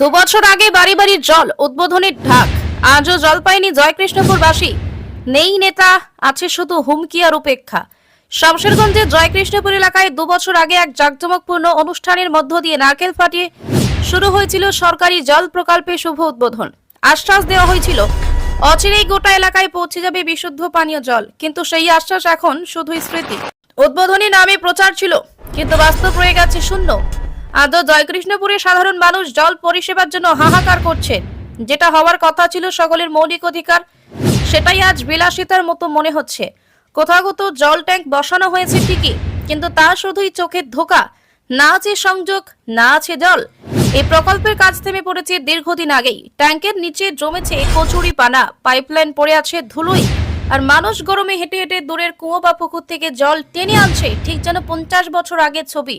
দু বছর আগে বাড়ি বাড়ির জল উদ্বোধনের ঢাক। আজও জল পায়নি জয়কৃষ্ণপুরবাসী। নেই নেতা, আছে শুধু হুমকি আর উপেক্ষা। শামশেরগঞ্জের জয়কৃষ্ণপুর এলাকায় দু বছর আগে এক জাঁকজমকপূর্ণ অনুষ্ঠানের মধ্য দিয়ে নারকেল ফাটিয়ে শুরু হয়েছিল সরকারি জল প্রকল্পের শুভ উদ্বোধন। আশ্বাস দেওয়া হয়েছিল, অচিরেই গোটা এলাকায় পৌঁছে যাবে বিশুদ্ধ পানীয় জল। কিন্তু সেই আশ্বাস এখন শুধুই স্মৃতি। উদ্বোধনী নামে প্রচার ছিল, কিন্তু বাস্তব রয়ে গেছে শূন্য। আদৌ জয়কৃষ্ণপুরে সাধারণ মানুষ জল পরিষেবার জন্য হাহাকার করছে? যেটা হওয়ার কথা ছিল সকলের মৌলিক অধিকার, সেটাই আজ বিলাসিতার মতো মনে হচ্ছে। কোথাও জল ট্যাঙ্ক বসানো হয়েছে ঠিকই, কিন্তু তা শুধুই চোখের ধোকা। না আছে সংযোগ, না আছে জল। এই প্রকল্পের কাজ থেমে পড়েছে দীর্ঘদিন আগেই। ট্যাঙ্কের নিচে জমেছে কচুরি পানা, পাইপলাইন পড়ে আছে ধুলোই। আর মানুষ গরমে হেঁটে হেঁটে দূরের কুয়ো বা পুকুর থেকে জল টেনে আনছে, ঠিক যেন পঞ্চাশ বছর আগের ছবি।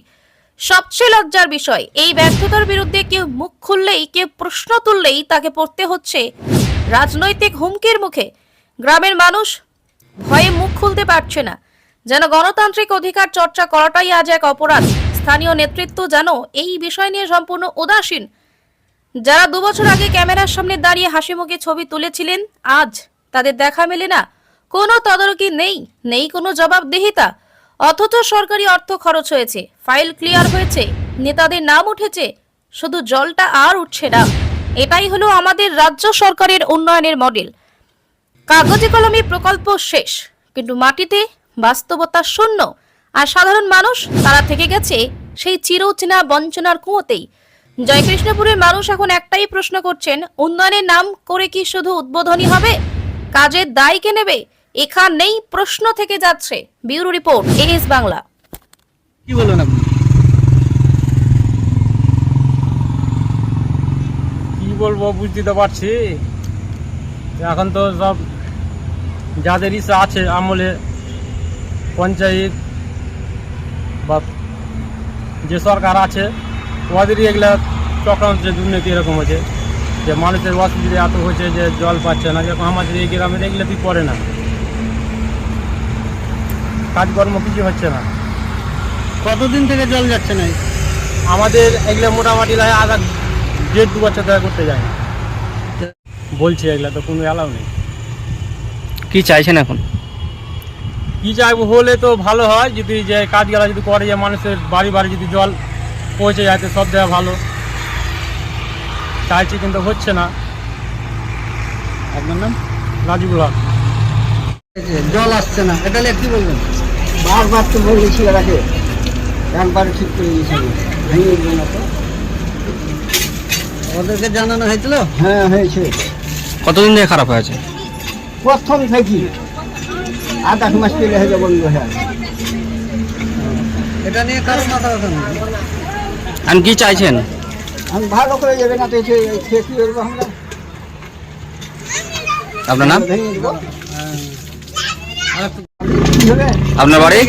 সবচেয়ে লজ্জার বিষয়, এই ব্যর্থতার বিরুদ্ধে কেউ মুখ খুললেই, কেউ প্রশ্ন তুললেই তাকে পড়তে হচ্ছে রাজনৈতিক হুমকির মুখে। গ্রামের মানুষ ভয়ে মুখ খুলতে পারছে না। যেন গণতান্ত্রিক অধিকার চর্চা করাটাই আজ এক অপরাধ। স্থানীয় নেতৃত্ব যেন এই বিষয় নিয়ে সম্পূর্ণ উদাসীন। যারা দুবছর আগে ক্যামেরার সামনে দাঁড়িয়ে হাসি মুখে ছবি তুলেছিলেন, আজ তাদের দেখা মেলে না। কোনো তদারকি নেই নেই কোনো জবাবদিহিতা। অথচ সরকারি অর্থ খরচ হয়েছে, ফাইল ক্লিয়ার হয়েছে, নেতাদের নাম উঠেছে, শুধু জলটা আর উঠছে না। এটাই হলো আমাদের রাজ্য সরকারের উন্নয়নের মডেল। কাগজে কলমে প্রকল্প শেষ, কিন্তু মাটিতে বাস্তবতা শূন্য, আর সাধারণ মানুষ তারা থেকে গেছে সেই চিরচেনা বঞ্চনার কুয়োতেই। জয়কৃষ্ণপুরের মানুষ এখন একটাই প্রশ্ন করছেন, উন্নয়নের নাম করে কি শুধু উদ্বোধনী হবে? কাজের দায় কে নেবে? এখানেই প্রশ্ন থেকে যাচ্ছে। Bureau report AS Bangla. কি বলবেন কি বলব বুঝতে তো পারছি। এখন তো সব যাদের ইচ্ছা আছে আমলে পঞ্চায়েত বা যে সরকার আছে, ওদেরই এগুলা চক্রান্ত দুর্নীতি এরকম হয়েছে, যে মানুষের অসুবিধা এত হয়েছে যে জল পাচ্ছে না যেরকম আমাদের এই গ্রামের এগুলো তুই পড়ে না। কাজকর্ম কিছু হচ্ছে না। কতদিন থেকে জল যাচ্ছে না? আমাদের এগুলো মোটামুটি লাগে আধা দেড় দু বছর ধরে করতে যায় বলছে এগুলা তো কোনো অ্যালাউ নেই। কি চাইছেন এখন? কি চাইব হলে তো ভালো হয় যদি যে কাজগুলো যদি করে যে মানুষের বাড়ি বাড়ি যদি জল পৌঁছে যায় তো সব জায়গায় ভালো। চাইছি কিন্তু হচ্ছে না। আপনার নাম? রাজুগুল হক। জল আসছে না এটা নিয়ে কি বলবেন? বারবার তো বলেছি ওরাকে একবার ঠিক করে দিয়েছিল। ভেঙে দিল না তো। ওদেরকে জানানো হয়েছিল? হ্যাঁ হয়েছে। কতদিন থেকে খারাপ হয়েছে? প্রথম থেকে আট আট মাস পেলে হয়ে বন্ধ হয়ে এটা নিয়ে কারও মাথা ব্যথা নেই। আর কি চাইছেন? আমি ভালো করে যাবে না তো এসে কি করব আমরা। আপনার নাম? আপনার বাড়ি?